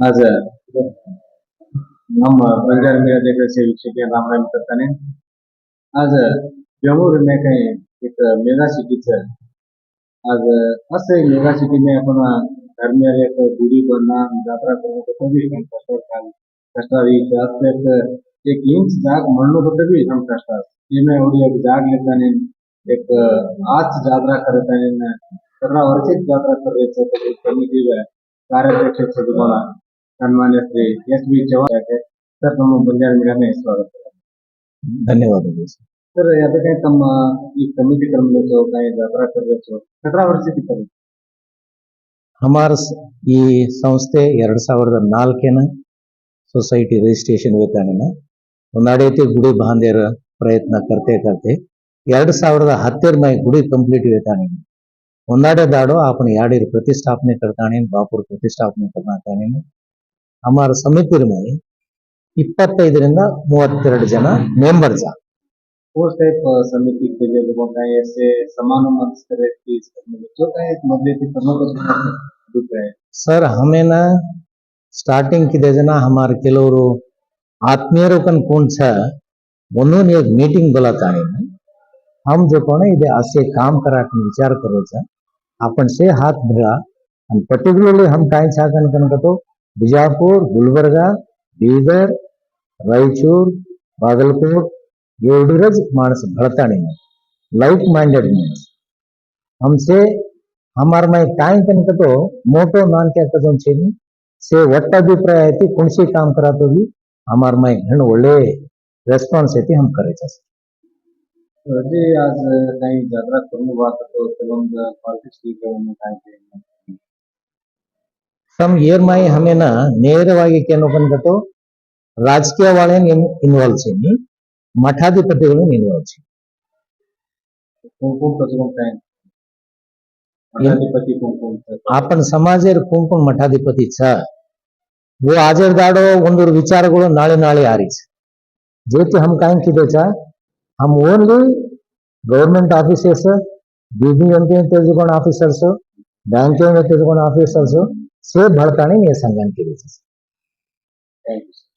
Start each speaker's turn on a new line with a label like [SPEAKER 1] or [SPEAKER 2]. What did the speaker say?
[SPEAKER 1] आज ನಮ್ಮ बंजारा मेला देखने विषय राम राम करताने आज बेंगळुरू में काही एक मेगा सिटीचं आज असं एक मेगा सिटी में आपण धर्मीय एक गुढी बनना यात्रा करणं तर कधी पण कष्ट काम कष्टावी जास्त एक एक इंच जाग म्हणलो तर बी हम कष्ट में एवढी एक जाग लेताने एक आज जात्रा करत आहे सर्व वर्षीच जात्रा करायचं तर कमिटी कार्याध्यक्ष तुम्हाला सन्मान्य ಸನ್ಮಾನ್ಯ ಶ್ರೀ ಎಸ್ ಬಿ ಚೌಹಾಗೆ ಸರ್ ನಮ್ಮ ಬಂಜಾರ ಮೀಡಿಯಾನ ಸ್ವಾಗತ.
[SPEAKER 2] ಧನ್ಯವಾದಗಳು ಸರ್.
[SPEAKER 1] ಅದಕ್ಕೆ ತಮ್ಮ ಈ ಕಮಿಟಿ ಕರ್ಮಲೋಚೋ ವ್ಯಾಪಾರ ಕರ್ಲೋಚೋ ಸತರಾ ವರ್ಷ
[SPEAKER 2] ಹಮಾರ ಈ ಸಂಸ್ಥೆ ಎರಡ್ ಸಾವಿರದ ನಾಲ್ಕೇನ ಸೊಸೈಟಿ ರಿಜಿಸ್ಟ್ರೇಷನ್ ವೇತನನ ನಡೆಯುತ್ತೆ ಗುಡಿ ಬಾಂಧೇರ ಪ್ರಯತ್ನ ಕರ್ತೆ ಕರ್ತೆ ಎರಡು ಸಾವಿರದ ಹತ್ತರ ಮೈ ಗುಡಿ ಕಂಪ್ಲೀಟ್ ವೇತಾನೆ ಒಂದಾಡೆ ದಾಡೋ ಆಪನ ಯಾಡಿರ್ ಪ್ರತಿಷ್ಠಾಪನೆ ಕರ್ತಾನೇನು ಬಾಪುರ್ ಪ್ರತಿಷ್ಠಾಪನೆ ಕರ್ನಾತಾನೇನು ಹಮಾರ ಸಮಿತಿ ಮೈ ಇಪ್ಪತ್ತೈದರಿಂದ ಮೂವತ್ತೆರಡು ಜನ ಮೆಂಬರ್ಸ್
[SPEAKER 1] वो टाइप समिति के लिए लोगों का ऐसे समान मत करे कि जो का एक मध्य की कर्मों को दुख है
[SPEAKER 2] ಸರ್ ಹಮೇನ ಸ್ಟಾರ್ಟಿಂಗ್ ಕಿದೆ ಜನ ಹಮಾರ ಕೆಲವರು ಆತ್ಮೀಯರು ಕನ್ कौन छ उन्होंने एक मीटिंग बोलातानी हम जो कोण इथे असे काम करा विचार करायचा आपण से हात भिळा आणि पर्टिक्युलरली हम काय छाकन कन तो बिजापूर गुलबर्गा बीदर रायचूर बागलकोट एवढीच माणस भळताणी लाईक माइंडेड माणस हमसे हमार में टाइम तनक तो मोटो नान क्या कजन छे नी से ಒಟ್ಟ ಅಭಿಪ್ರಾಯ ಐತಿ ಕುಣಸಿ ಕಾಮ್ करातो भी हमार में घण ಒಳ್ಳೆ ರೆಸ್ಪಾನ್ಸ್ ಐತಿ हम करायचं
[SPEAKER 1] जे आज काही जात्रा करून बात तो ಕೆಲವೊಂದು ಪಾಲಿಟಿಕ್ಸ್ ಗಳನ್ನು ಕಾಯ್ದೆ
[SPEAKER 2] तम ईर्मी हम नेरवा राजकीय वाले इनवा
[SPEAKER 1] मठाधिपति इनवा अपन समाज मठाधिपति
[SPEAKER 2] वो हाजर दाड़ो वंदर विचार ना ना आरी जेती हम कहीं कि हम only government officers B M P N तेजक officers bank officers officers banking तेजकोण officers से भडताणी मी संघान केले
[SPEAKER 1] थँक्यू